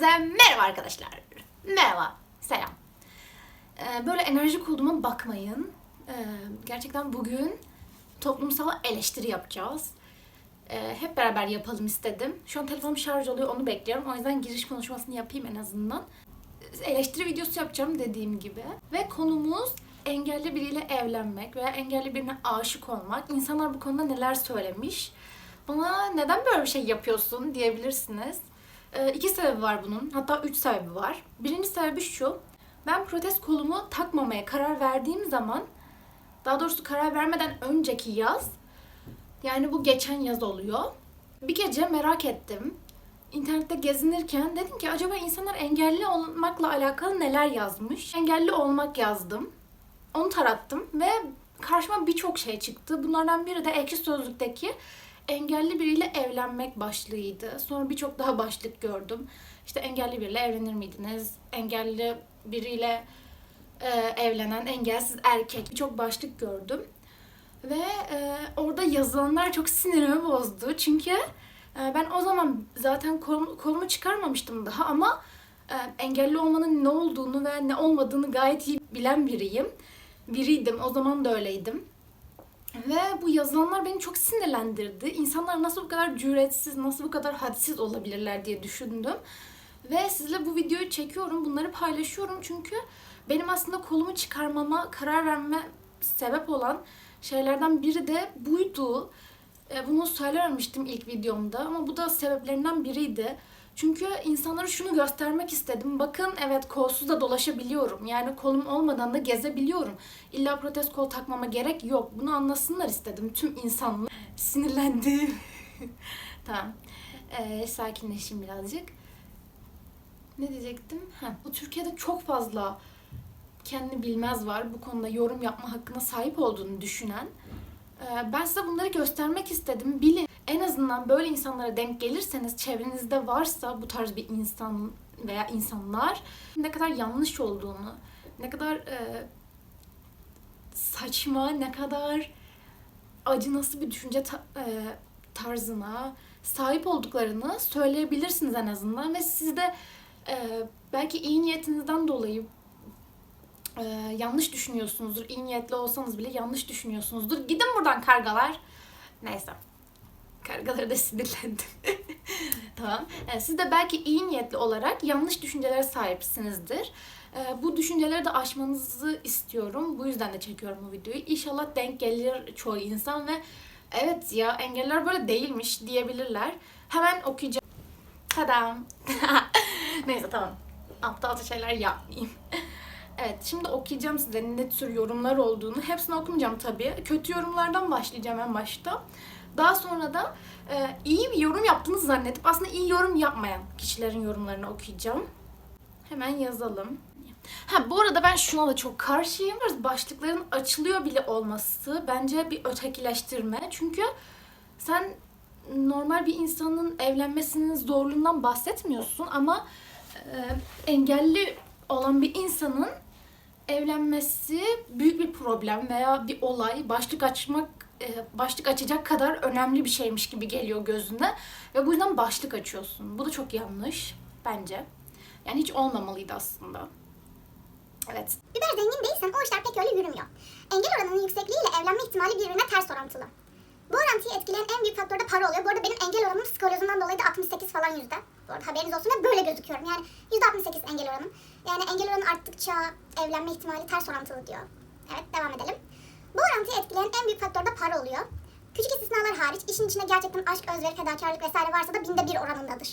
Herkese merhaba arkadaşlar. Merhaba, selam. Ee, böyle enerjik olduğuma bakmayın. Ee, gerçekten bugün toplumsal eleştiri yapacağız. Ee, hep beraber yapalım istedim. Şu an telefonum şarj oluyor, onu bekliyorum. O yüzden giriş konuşmasını yapayım en azından. Eleştiri videosu yapacağım dediğim gibi. Ve konumuz engelli biriyle evlenmek veya engelli birine aşık olmak. İnsanlar bu konuda neler söylemiş? Bana neden böyle bir şey yapıyorsun diyebilirsiniz. Ee, iki sebebi var bunun. Hatta üç sebebi var. Birinci sebebi şu. Ben protez kolumu takmamaya karar verdiğim zaman daha doğrusu karar vermeden önceki yaz yani bu geçen yaz oluyor. Bir gece merak ettim. İnternette gezinirken dedim ki acaba insanlar engelli olmakla alakalı neler yazmış? Engelli olmak yazdım. Onu tarattım ve karşıma birçok şey çıktı. Bunlardan biri de Ekşi Sözlük'teki engelli biriyle evlenmek başlığıydı. Sonra birçok daha başlık gördüm. İşte engelli biriyle evlenir miydiniz? Engelli biriyle e, evlenen engelsiz erkek birçok başlık gördüm. Ve e, orada yazılanlar çok sinirimi bozdu. Çünkü e, ben o zaman zaten kolum, kolumu çıkarmamıştım daha ama e, engelli olmanın ne olduğunu ve ne olmadığını gayet iyi bilen biriyim. Biriydim. O zaman da öyleydim. Ve bu yazılanlar beni çok sinirlendirdi. İnsanlar nasıl bu kadar cüretsiz, nasıl bu kadar hadsiz olabilirler diye düşündüm. Ve sizle bu videoyu çekiyorum, bunları paylaşıyorum çünkü benim aslında kolumu çıkarmama karar verme sebep olan şeylerden biri de buydu. E, Bunu söylememiştim ilk videomda ama bu da sebeplerinden biriydi. Çünkü insanlara şunu göstermek istedim. Bakın evet kolsuz da dolaşabiliyorum. Yani kolum olmadan da gezebiliyorum. İlla protez kol takmama gerek yok. Bunu anlasınlar istedim tüm insanlar. Sinirlendim. tamam. Ee, sakinleşeyim birazcık. Ne diyecektim? Ha, bu Türkiye'de çok fazla kendini bilmez var. Bu konuda yorum yapma hakkına sahip olduğunu düşünen. Ee, Ben size bunları göstermek istedim. Bilin. En azından böyle insanlara denk gelirseniz, çevrenizde varsa bu tarz bir insan veya insanlar ne kadar yanlış olduğunu, ne kadar e, saçma, ne kadar acınası bir düşünce ta- e, tarzına sahip olduklarını söyleyebilirsiniz en azından ve siz de e, belki iyi niyetinizden dolayı e, yanlış düşünüyorsunuzdur. İyi niyetli olsanız bile yanlış düşünüyorsunuzdur. Gidin buradan kargalar. Neyse. Kargalara da sinirlendim. tamam. E, siz de belki iyi niyetli olarak yanlış düşüncelere sahipsinizdir. E, bu düşünceleri de aşmanızı istiyorum. Bu yüzden de çekiyorum bu videoyu. İnşallah denk gelir çoğu insan ve evet ya engeller böyle değilmiş diyebilirler. Hemen okuyacağım. Tadam. Neyse tamam. Aptalca şeyler yapmayayım. Evet, şimdi okuyacağım size ne tür yorumlar olduğunu. Hepsini okumayacağım tabii. Kötü yorumlardan başlayacağım en başta. Daha sonra da e, iyi bir yorum yaptığınızı zannedip aslında iyi yorum yapmayan kişilerin yorumlarını okuyacağım. Hemen yazalım. Ha bu arada ben şuna da çok karşıyım. Başlıkların açılıyor bile olması bence bir ötekileştirme. Çünkü sen normal bir insanın evlenmesinin zorluğundan bahsetmiyorsun ama e, engelli olan bir insanın evlenmesi büyük bir problem veya bir olay başlık açmak başlık açacak kadar önemli bir şeymiş gibi geliyor gözüne ve bu yüzden başlık açıyorsun. Bu da çok yanlış bence. Yani hiç olmamalıydı aslında. Evet. Biber zengin değilsen o işler pek öyle yürümüyor. Engel oranının yüksekliğiyle evlenme ihtimali birbirine ters orantılı. Bu orantıyı etkileyen en büyük faktör de para oluyor. Bu arada benim engel oranım skolozumdan dolayı da 68 falan yüzde. Bu arada haberiniz olsun ve böyle gözüküyorum. Yani yüzde 68 engel oranım. Yani engel oranı arttıkça evlenme ihtimali ters orantılı diyor. Evet devam edelim. Bu orantıyı etkileyen en büyük faktör de para oluyor. Küçük istisnalar hariç işin içinde gerçekten aşk, özveri, fedakarlık vesaire varsa da binde bir oranındadır.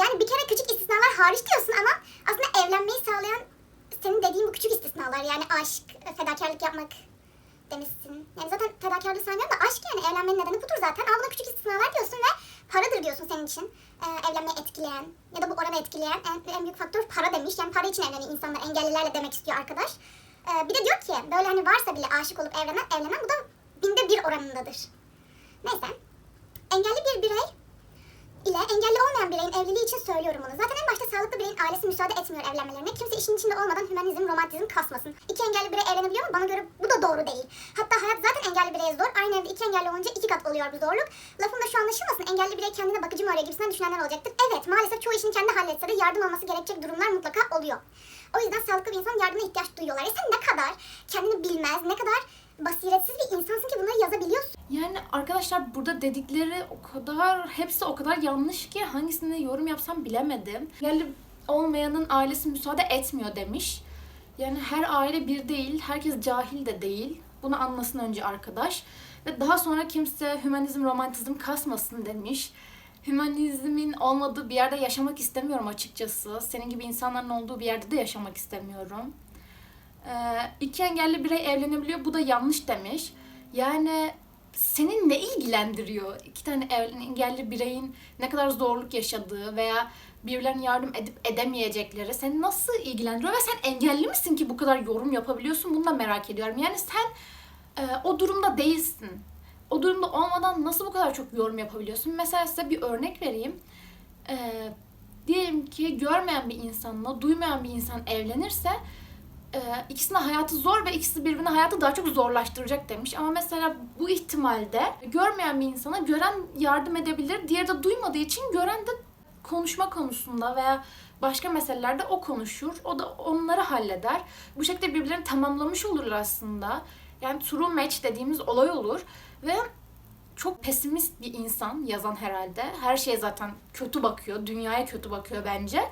Yani bir kere küçük istisnalar hariç diyorsun ama aslında evlenmeyi sağlayan senin dediğin bu küçük istisnalar yani aşk, fedakarlık yapmak demişsin. Yani zaten fedakarlığı saymıyorum da aşk yani evlenmenin nedeni budur zaten. Ama buna küçük istisnalar diyorsun ve paradır diyorsun senin için. Ee, evlenmeyi etkileyen ya da bu oranı etkileyen en, en büyük faktör para demiş. Yani para için evlenen insanlar engellilerle demek istiyor arkadaş. Ee, bir de diyor ki böyle hani varsa bile aşık olup evlenen, evlenen bu da binde bir oranındadır. Neyse. Engelli bir birey ile engelli olmayan bireyin evliliği için söylüyorum bunu. Zaten en başta sağlıklı bireyin ailesi müsaade etmiyor evlenmelerine. Kimse işin içinde olmadan hümanizm, romantizm kasmasın. İki engelli birey evlenebiliyor mu? Bana göre bu da doğru değil. Hatta hayat zaten engelli bireye zor. Aynı evde iki engelli olunca iki kat oluyor bu zorluk. Lafım da şu anlaşılmasın. Engelli birey kendine bakıcı mı arıyor gibisinden düşünenler olacaktır. Evet maalesef çoğu işini kendi halletse de yardım alması gerekecek durumlar mutlaka oluyor. O yüzden sağlıklı bir insan yardımına ihtiyaç duyuyorlar. Ya sen ne kadar kendini bilmez, ne kadar basiretsiz bir insansın ki bunları yazabiliyorsun. Yani arkadaşlar burada dedikleri o kadar hepsi o kadar yanlış ki hangisine yorum yapsam bilemedim. Engelli olmayanın ailesi müsaade etmiyor demiş. Yani her aile bir değil, herkes cahil de değil. Bunu anlasın önce arkadaş. Ve daha sonra kimse hümanizm, romantizm kasmasın demiş. Hümanizmin olmadığı bir yerde yaşamak istemiyorum açıkçası. Senin gibi insanların olduğu bir yerde de yaşamak istemiyorum. Ee, iki engelli birey evlenebiliyor. Bu da yanlış demiş. Yani senin ne ilgilendiriyor? İki tane engelli bireyin ne kadar zorluk yaşadığı veya birbirlerine yardım edip edemeyecekleri seni nasıl ilgilendiriyor ve sen engelli misin ki bu kadar yorum yapabiliyorsun? Bunu da merak ediyorum. Yani sen e, o durumda değilsin. O durumda olmadan nasıl bu kadar çok yorum yapabiliyorsun? Mesela size bir örnek vereyim. E, diyelim ki görmeyen bir insanla duymayan bir insan evlenirse e, ikisinin hayatı zor ve ikisi birbirine hayatı daha çok zorlaştıracak demiş. Ama mesela bu ihtimalde görmeyen bir insana gören yardım edebilir. Diğeri de duymadığı için gören de konuşma konusunda veya başka meselelerde o konuşur. O da onları halleder. Bu şekilde birbirlerini tamamlamış olurlar aslında. Yani true match dediğimiz olay olur. Ve çok pesimist bir insan yazan herhalde. Her şeye zaten kötü bakıyor. Dünyaya kötü bakıyor bence.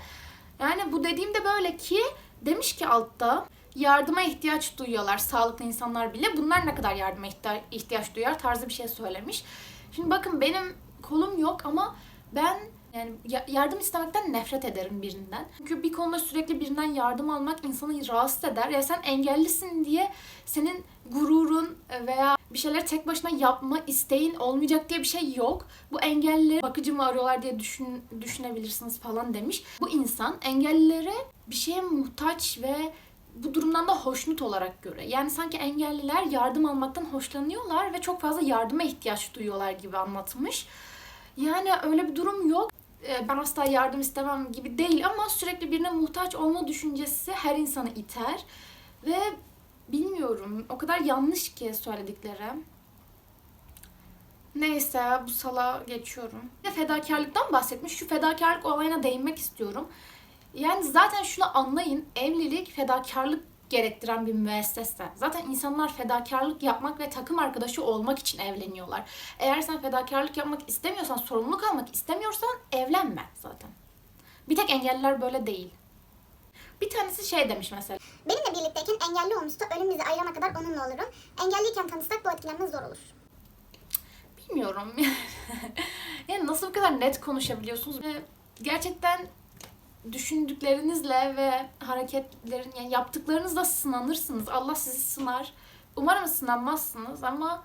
Yani bu dediğim de böyle ki demiş ki altta yardıma ihtiyaç duyuyorlar sağlıklı insanlar bile. Bunlar ne kadar yardıma ihtiya- ihtiyaç duyar tarzı bir şey söylemiş. Şimdi bakın benim kolum yok ama ben yani ya- yardım istemekten nefret ederim birinden. Çünkü bir konuda sürekli birinden yardım almak insanı rahatsız eder. Ya sen engellisin diye senin gururun veya bir şeyleri tek başına yapma isteğin olmayacak diye bir şey yok. Bu engellileri bakıcı mı arıyorlar diye düşün, düşünebilirsiniz falan demiş. Bu insan engellilere bir şeye muhtaç ve bu durumdan da hoşnut olarak göre. Yani sanki engelliler yardım almaktan hoşlanıyorlar ve çok fazla yardıma ihtiyaç duyuyorlar gibi anlatmış. Yani öyle bir durum yok. Ee, Ben asla yardım istemem gibi değil ama sürekli birine muhtaç olma düşüncesi her insanı iter. Ve bilmiyorum o kadar yanlış ki söyledikleri. Neyse bu sala geçiyorum. Bir fedakarlıktan bahsetmiş. Şu fedakarlık olayına değinmek istiyorum. Yani zaten şunu anlayın. Evlilik fedakarlık gerektiren bir müessese. Zaten insanlar fedakarlık yapmak ve takım arkadaşı olmak için evleniyorlar. Eğer sen fedakarlık yapmak istemiyorsan, sorumluluk almak istemiyorsan evlenme zaten. Bir tek engelliler böyle değil. Bir tanesi şey demiş mesela. Benimle birlikteyken engelli olmuşsa ölüm bizi ayırana kadar onunla olurum. Engelliyken tanışsak bu etkilenme zor olur. Bilmiyorum. yani nasıl bu kadar net konuşabiliyorsunuz? Ve gerçekten düşündüklerinizle ve hareketlerin yani yaptıklarınızla sınanırsınız. Allah sizi sınar. Umarım sınanmazsınız ama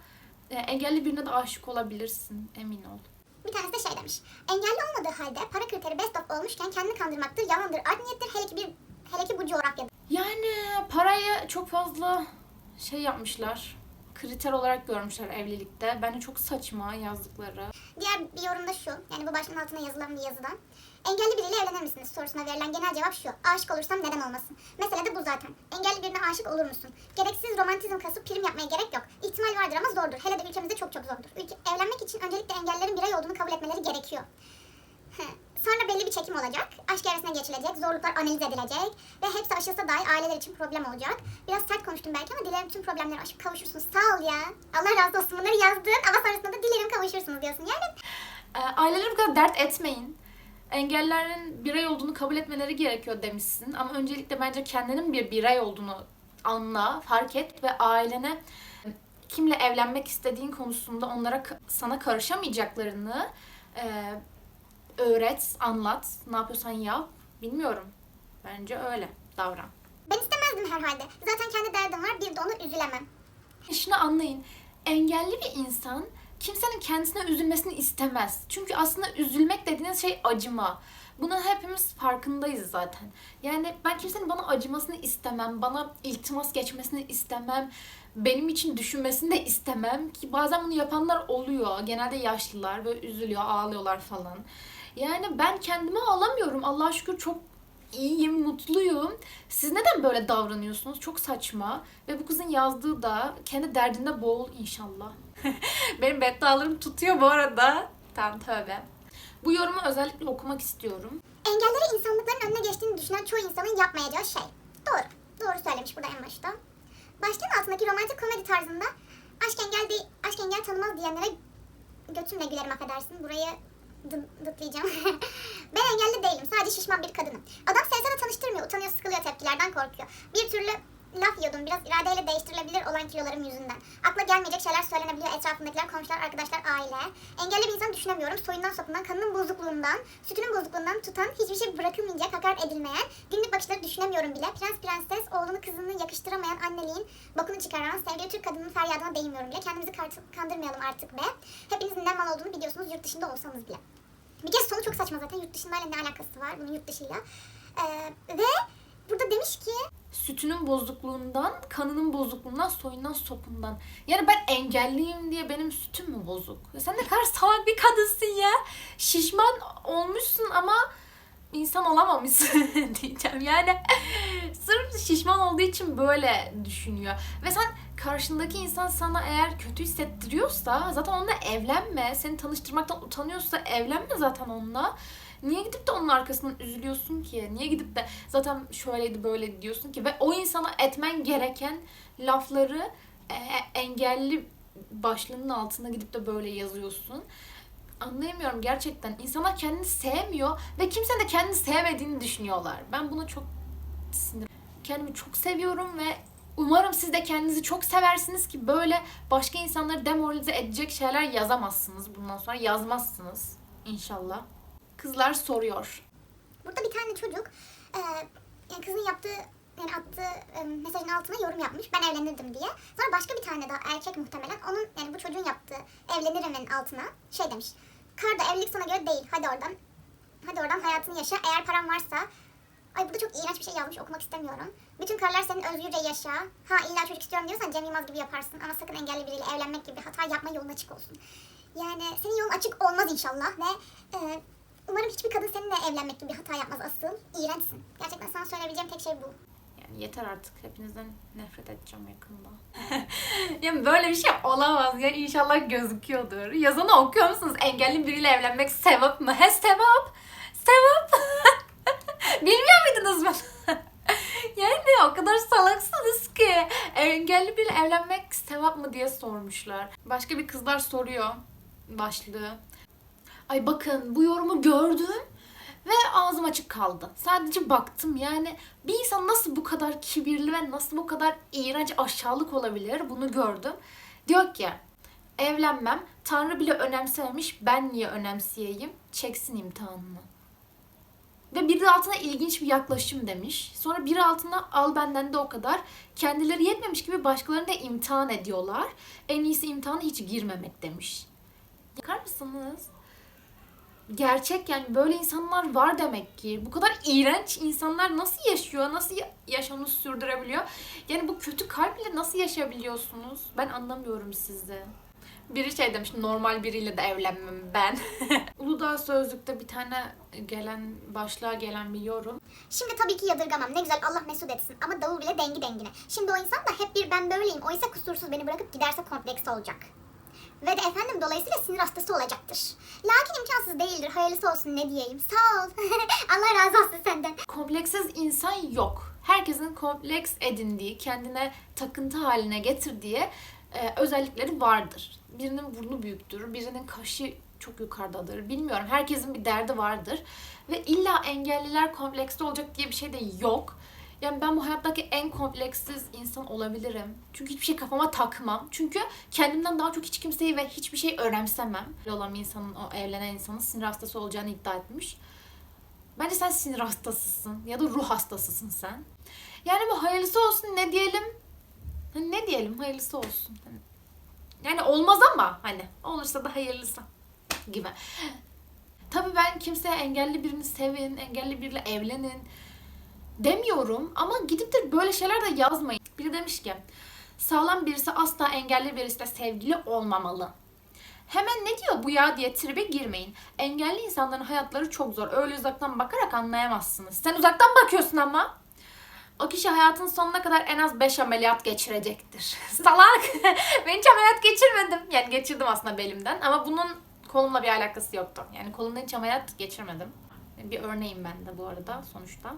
e, engelli birine de aşık olabilirsin emin ol. Bir tanesi de şey demiş. Engelli olmadığı halde para kriteri best of olmuşken kendini kandırmaktır, yalandır, art niyettir hele ki, bir, hele ki bu coğrafyada. Yani parayı çok fazla şey yapmışlar. Kriter olarak görmüşler evlilikte. Bence çok saçma yazdıkları. Diğer bir yorum da şu. Yani bu başlığın altına yazılan bir yazıdan. Engelli biriyle evlenir misiniz sorusuna verilen genel cevap şu. Aşık olursam neden olmasın? Mesele de bu zaten. Engelli birine aşık olur musun? Gereksiz romantizm kasıp prim yapmaya gerek yok. İhtimal vardır ama zordur. Hele de ülkemizde çok çok zordur. Ülke, evlenmek için öncelikle engellerin birey olduğunu kabul etmeleri gerekiyor. Sonra belli bir çekim olacak. Aşk evresine geçilecek. Zorluklar analiz edilecek. Ve hepsi aşılsa dahi aileler için problem olacak. Biraz sert konuştum belki ama dilerim tüm problemleri aşıp kavuşursunuz. Sağ ol ya. Allah razı olsun bunları yazdın ama sonrasında da dilerim kavuşursunuz diyorsun. Yani E, aileleri bu kadar dert etmeyin. Engellerin birey olduğunu kabul etmeleri gerekiyor demişsin. Ama öncelikle bence kendinin bir birey olduğunu anla, fark et ve ailene kimle evlenmek istediğin konusunda onlara sana karışamayacaklarını e, öğret, anlat. Ne yapıyorsan yap. Bilmiyorum. Bence öyle davran. ben istemezdim herhalde. Zaten kendi derdim var bir de onu üzülemem. Şunu anlayın. Engelli bir insan kimsenin kendisine üzülmesini istemez. Çünkü aslında üzülmek dediğiniz şey acıma. Bunun hepimiz farkındayız zaten. Yani ben kimsenin bana acımasını istemem. Bana iltimas geçmesini istemem. Benim için düşünmesini de istemem. Ki bazen bunu yapanlar oluyor. Genelde yaşlılar böyle üzülüyor, ağlıyorlar falan. Yani ben kendime ağlamıyorum. Allah'a şükür çok iyiyim, mutluyum. Siz neden böyle davranıyorsunuz? Çok saçma. Ve bu kızın yazdığı da kendi derdinde boğul inşallah. Benim beddualarım tutuyor bu arada. Tamam tövbe. Bu yorumu özellikle okumak istiyorum. Engelleri insanlıkların önüne geçtiğini düşünen çoğu insanın yapmayacağı şey. Doğru. Doğru söylemiş burada en başta. Başlığın altındaki romantik komedi tarzında aşk engel değil, aşk engel tanımaz diyenlere götümle gülerim affedersin. Burayı dıtlayacağım. ben engelli değilim. Sadece şişman bir kadınım. Adam de tanıştırmıyor. Utanıyor, sıkılıyor tepkilerden korkuyor. Bir türlü laf yiyordum. Biraz iradeyle değiştirilebilir olan kilolarım yüzünden. Akla gelmeyecek şeyler söylenebiliyor. Etrafımdakiler, komşular, arkadaşlar, aile. Engelli bir insan düşünemiyorum. Soyundan sopundan, kanının bozukluğundan, sütünün bozukluğundan tutan, hiçbir şey bırakılmayacak, hakaret edilmeyen, günlük bakışları düşünemiyorum bile. Prens prenses, oğlunu kızını yakıştıramayan anneliğin bokunu çıkaran, sevgili Türk kadının feryadına değmiyorum bile. Kendimizi kandırmayalım artık be. Hepinizin ne mal olduğunu biliyorsunuz yurt dışında olsanız bile. Bir kez sonu çok saçma zaten. Yurt dışındayla ne alakası var bunun yurt dışıyla. Ee, ve burada demiş ki Sütünün bozukluğundan, kanının bozukluğundan, soyundan, sopundan. Yani ben engelliyim diye benim sütüm mü bozuk? Ya sen ne kadar salak bir kadınsın ya. Şişman olmuşsun ama insan olamamışsın diyeceğim. Yani sırf şişman olduğu için böyle düşünüyor. Ve sen karşındaki insan sana eğer kötü hissettiriyorsa zaten onunla evlenme. Seni tanıştırmaktan utanıyorsa evlenme zaten onunla. Niye gidip de onun arkasından üzülüyorsun ki? Niye gidip de zaten şöyleydi böyleydi diyorsun ki? Ve o insana etmen gereken lafları e, engelli başlığının altına gidip de böyle yazıyorsun. Anlayamıyorum gerçekten. İnsanlar kendini sevmiyor ve kimse de kendini sevmediğini düşünüyorlar. Ben buna çok sinir. Kendimi çok seviyorum ve umarım siz de kendinizi çok seversiniz ki böyle başka insanları demoralize edecek şeyler yazamazsınız bundan sonra. Yazmazsınız inşallah. Kızlar soruyor. Burada bir tane çocuk e, kızın yaptığı yani attığı e, mesajın altına yorum yapmış. Ben evlenirdim diye. Sonra başka bir tane daha erkek muhtemelen onun yani bu çocuğun yaptığı evlenirim'in altına şey demiş. Karda evlilik sana göre değil. Hadi oradan. Hadi oradan hayatını yaşa. Eğer paran varsa Ay burada çok iğrenç bir şey yazmış okumak istemiyorum. Bütün karlar senin özgürce yaşa. Ha illa çocuk istiyorum diyorsan Cem Yılmaz gibi yaparsın. Ama sakın engelli biriyle evlenmek gibi hata yapma yolun açık olsun. Yani senin yolun açık olmaz inşallah ve e, umarım hiçbir kadın seninle evlenmek gibi bir hata yapmaz asıl. İğrençsin. Gerçekten sana söyleyebileceğim tek şey bu. Yani yeter artık. Hepinizden nefret edeceğim yakında. yani böyle bir şey olamaz. Ya inşallah gözüküyordur. Yazını okuyor musunuz? Engelli biriyle evlenmek sevap mı? He sevap. Sevap. Bilmiyor muydunuz bunu? yani o kadar salaksınız ki. Engelli biriyle evlenmek sevap mı diye sormuşlar. Başka bir kızlar soruyor başlığı. Ay bakın bu yorumu gördüm ve ağzım açık kaldı. Sadece baktım yani bir insan nasıl bu kadar kibirli ve nasıl bu kadar iğrenç aşağılık olabilir bunu gördüm. Diyor ki evlenmem Tanrı bile önemsememiş ben niye önemseyeyim çeksin imtihanını. Ve bir de altına ilginç bir yaklaşım demiş. Sonra bir altına al benden de o kadar. Kendileri yetmemiş gibi başkalarını da imtihan ediyorlar. En iyisi imtihana hiç girmemek demiş. Yakar mısınız? Gerçek yani böyle insanlar var demek ki. Bu kadar iğrenç insanlar nasıl yaşıyor? Nasıl ya- yaşamını sürdürebiliyor? Yani bu kötü kalple nasıl yaşayabiliyorsunuz? Ben anlamıyorum sizi. Biri şey demiş normal biriyle de evlenmem ben. Uludağ Sözlük'te bir tane gelen başlığa gelen bir yorum. Şimdi tabii ki yadırgamam. Ne güzel Allah mesut etsin. Ama davul bile dengi dengine. Şimdi o insan da hep bir ben böyleyim. Oysa kusursuz beni bırakıp giderse kompleksi olacak. Ve de efendim dolayısıyla sinir hastası olacaktır. Lakin imkansız değildir. Hayırlısı olsun ne diyeyim. Sağ ol. Allah razı olsun senden. Kompleksiz insan yok. Herkesin kompleks edindiği, kendine takıntı haline getirdiği e, özellikleri vardır. Birinin burnu büyüktür, birinin kaşı çok yukarıdadır. Bilmiyorum. Herkesin bir derdi vardır. Ve illa engelliler kompleksli olacak diye bir şey de yok. Yani ben bu hayattaki en kompleksiz insan olabilirim. Çünkü hiçbir şey kafama takmam. Çünkü kendimden daha çok hiç kimseyi ve hiçbir şey önemsemem. Olan bir insanın, o evlenen insanın sinir hastası olacağını iddia etmiş. Bence sen sinir hastasısın ya da ruh hastasısın sen. Yani bu hayırlısı olsun ne diyelim? Hani ne diyelim hayırlısı olsun. Yani olmaz ama hani olursa da hayırlısı gibi. Tabii ben kimseye engelli birini sevin, engelli biriyle evlenin demiyorum ama gidip de böyle şeyler de yazmayın. Biri demiş ki sağlam birisi asla engelli birisiyle sevgili olmamalı. Hemen ne diyor bu ya diye tribe girmeyin. Engelli insanların hayatları çok zor. Öyle uzaktan bakarak anlayamazsınız. Sen uzaktan bakıyorsun ama. O kişi hayatın sonuna kadar en az 5 ameliyat geçirecektir. Salak! ben hiç ameliyat geçirmedim. Yani geçirdim aslında belimden. Ama bunun kolumla bir alakası yoktu. Yani kolumda hiç ameliyat geçirmedim. Bir örneğim ben de bu arada sonuçta.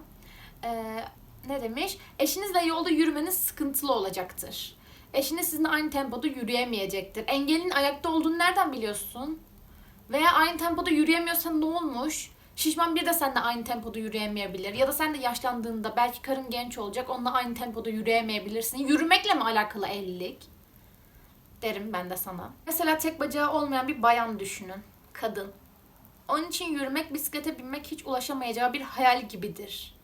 Ee, ne demiş? Eşinizle yolda yürümeniz sıkıntılı olacaktır. Eşiniz sizinle aynı tempoda yürüyemeyecektir. Engelin ayakta olduğunu nereden biliyorsun? Veya aynı tempoda yürüyemiyorsan ne olmuş? Şişman bir de seninle aynı tempoda yürüyemeyebilir. Ya da sen de yaşlandığında belki karın genç olacak onunla aynı tempoda yürüyemeyebilirsin. Yürümekle mi alakalı evlilik? Derim ben de sana. Mesela tek bacağı olmayan bir bayan düşünün. Kadın. Onun için yürümek, bisiklete binmek hiç ulaşamayacağı bir hayal gibidir.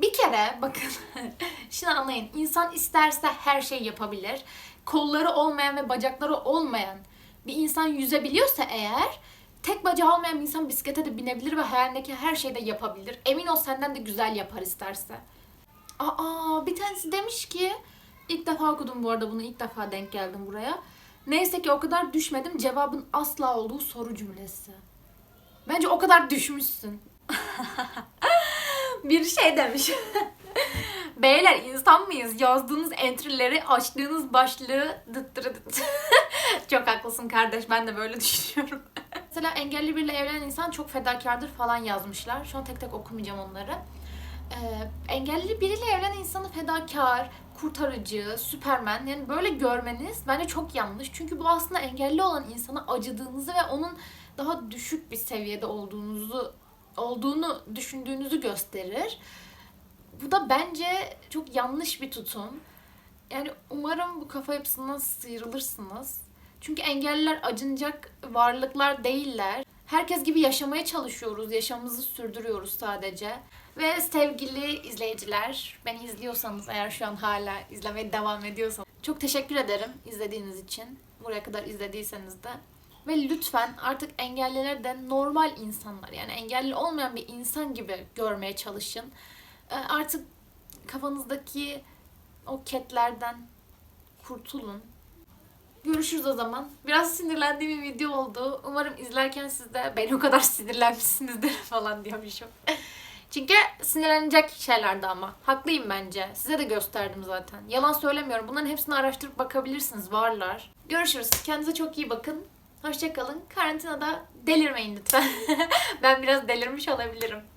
Bir kere bakın şunu anlayın. İnsan isterse her şeyi yapabilir. Kolları olmayan ve bacakları olmayan bir insan yüzebiliyorsa eğer tek bacağı olmayan bir insan bisiklete de binebilir ve hayalindeki her şeyi de yapabilir. Emin ol senden de güzel yapar isterse. Aa bir tanesi demiş ki ilk defa okudum bu arada bunu ilk defa denk geldim buraya. Neyse ki o kadar düşmedim cevabın asla olduğu soru cümlesi. Bence o kadar düşmüşsün. bir şey demiş. Beyler insan mıyız? Yazdığınız entry'leri, açtığınız başlığı dıttırı dıt. Çok haklısın kardeş ben de böyle düşünüyorum. Mesela engelli biriyle evlenen insan çok fedakardır falan yazmışlar. Şu an tek tek okumayacağım onları. Ee, engelli biriyle evlenen insanı fedakar, kurtarıcı, süpermen yani böyle görmeniz bence çok yanlış. Çünkü bu aslında engelli olan insana acıdığınızı ve onun daha düşük bir seviyede olduğunuzu olduğunu düşündüğünüzü gösterir. Bu da bence çok yanlış bir tutum. Yani umarım bu kafa yapısından sıyrılırsınız. Çünkü engelliler acınacak varlıklar değiller. Herkes gibi yaşamaya çalışıyoruz, yaşamımızı sürdürüyoruz sadece. Ve sevgili izleyiciler, beni izliyorsanız eğer şu an hala izlemeye devam ediyorsanız çok teşekkür ederim izlediğiniz için. Buraya kadar izlediyseniz de. Ve lütfen artık engellileri de normal insanlar yani engelli olmayan bir insan gibi görmeye çalışın. Ee, Artık kafanızdaki o ketlerden kurtulun. Görüşürüz o zaman. Biraz sinirlendiğim bir video oldu. Umarım izlerken siz de ben o kadar sinirlenmişsinizdir falan diyormuşum. Çünkü sinirlenecek şeylerdi ama. Haklıyım bence. Size de gösterdim zaten. Yalan söylemiyorum. Bunların hepsini araştırıp bakabilirsiniz. Varlar. Görüşürüz. Kendinize çok iyi bakın. Hoşçakalın. Karantinada delirmeyin lütfen. ben biraz delirmiş olabilirim.